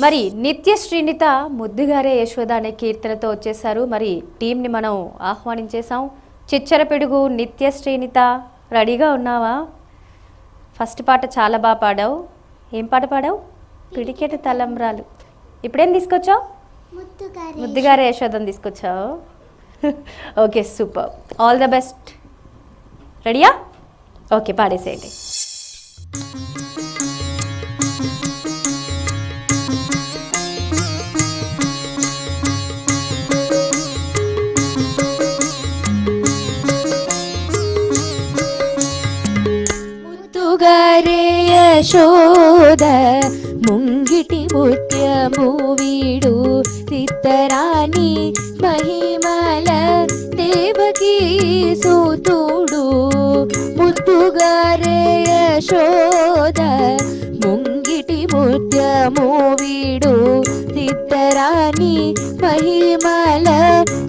మరి నిత్య శ్రీనిత ముద్దుగారే యశోద అనే కీర్తనతో వచ్చేసారు మరి టీంని మనం ఆహ్వానించేసాం చిచ్చర పిడుగు నిత్య శ్రీనిత రెడీగా ఉన్నావా? ఫస్ట్ పాట చాలా బాగా పాడావు. ఏం పాట పాడావు? పిడికెట తలంబ్రాలు. ఇప్పుడేం తీసుకొచ్చావు? ముద్దుగారి ముద్దుగారే యశోదం తీసుకొచ్చావు. Okay super. All the best. రెడీయా? ఓకే పాడేసేయండి. ముత్తుగారే యశోద ముంగిటి ముత్యము వీడు సిత్తరాణి మహిమల దేవకి సూతుడు. ముత్తుగారే యశోద ముంగిటి ముత్యము వీడు సిత్తరాణి మహిమల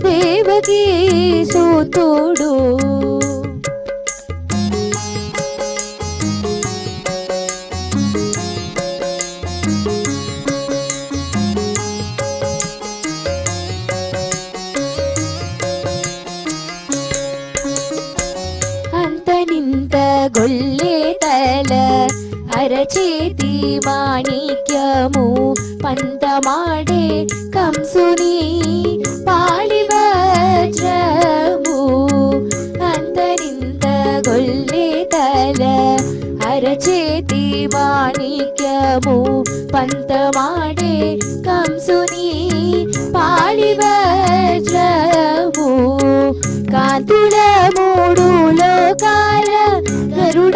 దేవకి సూతుడు. నింత గొల్లే తల అరచేతి మాణిక్యము పంతమాడే కంసుని పాలివజ్రము అంత నింత గొల్లే తల అరచేతి మాణిక్యము పంతమాడే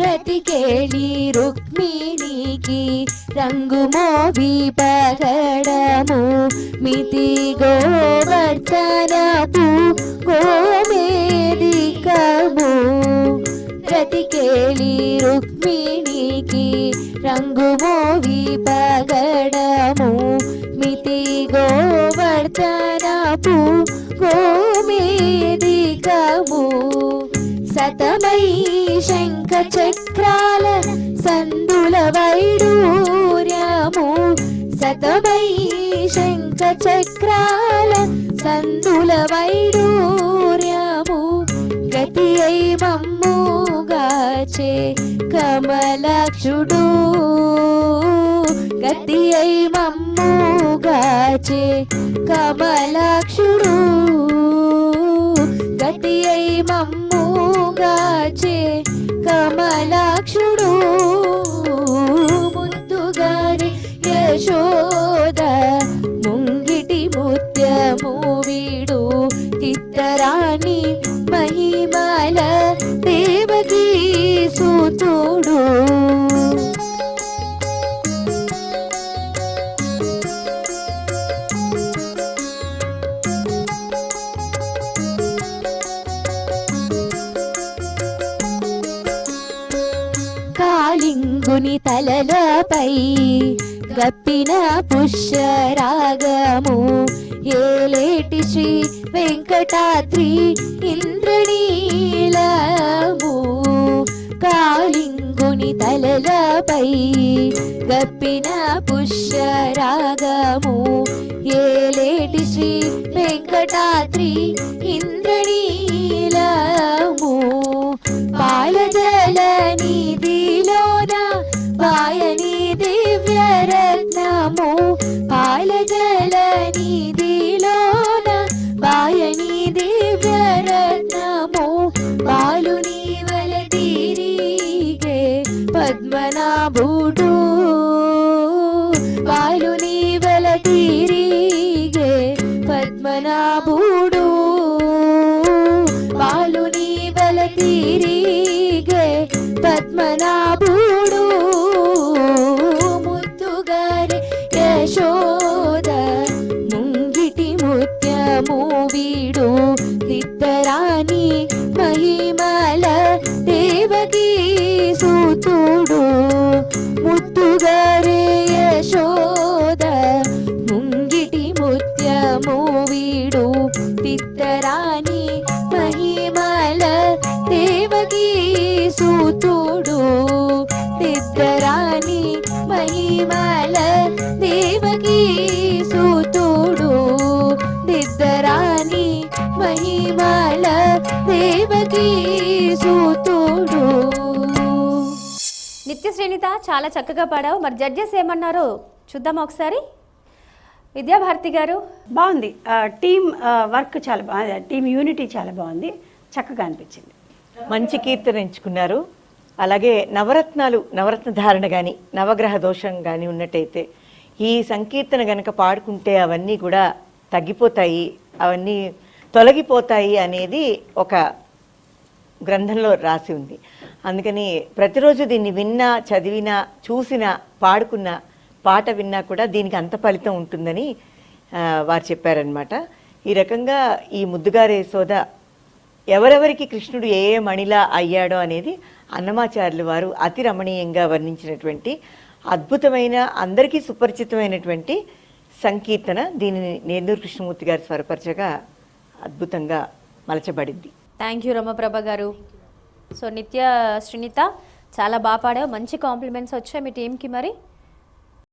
రతికేళి రుక్మిణికి రంగు మోవి పగడము. మితి గోవర్ధనపు గోమేదికము రతికేళి రుక్మిణికి రంగు మోవి గోవర్ధనపు గోమేదికము సతమై శంఖ చక్రాల సందుల వైడూర్యము. సతమై శంఖ చక్రాల సందుల వైడూర్యము. గతి అయి మమ్ముగాచే కమలాక్షుడు. గతి అయి మమ్ముగాచే కమలాక్షుడు. గతి అయి మమ్ముగాచే కమలాక్షుడు. కాలింగుని తలలపై గప్పిన పుష్యరాగము. ఏలేటి శ్రీ వెంకటాద్రి ఇంద్రనీలము. కాళింగుని తలలపై గప్పిన పుష్యరాగము. ఏలేటి శ్రీ వెంకటాద్రి ఇంద్రనీ పాపము పాలగలని దిలోన బాయని దివ్యరత్నము పాలు నీవల తిరిగే పద్మనాభుడు. పాలు నీవల తిరిగే పద్మనాభుడు. పాలు నీవల తిరిగే పద్మనాభుడు. సూతుడు తిత్తరాని మహిమల దేవకీ సూతుడు దిద్దరాని మహిమల దేవకీ సూతుడు నిత్య శ్రేణిత చాలా చక్కగా పాడావు. మరి జడ్జెస్ ఏమన్నారో? చూద్దామా ఒకసారి? విద్యాభారతి గారు. బాగుంది. ఆ, వర్క్ చాలా బాగుంది టీమ్ యూనిటీ చాలా బాగుంది. చక్కగా అనిపించింది. మంచి కీర్తన ఎంచుకున్నారు. అలాగే నవరత్నాలు నవరత్న ధారణ కానీ నవగ్రహ దోషం కానీ ఉన్నట్టయితే ఈ సంకీర్తన గనక పాడుకుంటే అవన్నీ కూడా తగ్గిపోతాయి అవన్నీ తొలగిపోతాయి అనేది ఒక గ్రంథంలో రాసి ఉంది. అందుకని ప్రతిరోజు దీన్ని విన్నా చదివినా చూసినా పాడుకున్న పాట విన్నా కూడా దీనికి అంత ఫలితం ఉంటుందని వారు చెప్పారనమాట ఈ రకంగా ఈ ముద్దుగారే సోద ఎవరెవరికి కృష్ణుడు ఏ ఏ మణిలా అయ్యాడో అనేది అన్నమాచార్యులు వారు అతి రమణీయంగా వర్ణించినటువంటి అద్భుతమైన అందరికీ సుపరిచితమైనటువంటి సంకీర్తన దీనిని నేందూరు కృష్ణమూర్తి గారు స్వరపరచగా అద్భుతంగా మలచబడింది. థ్యాంక్ యూ రమప్రభ గారు. సో నిత్య శ్రీనిత చాలా బాగా పాడావు. మంచి కాంప్లిమెంట్స్ వచ్చాయి మీ టీంకి మరి.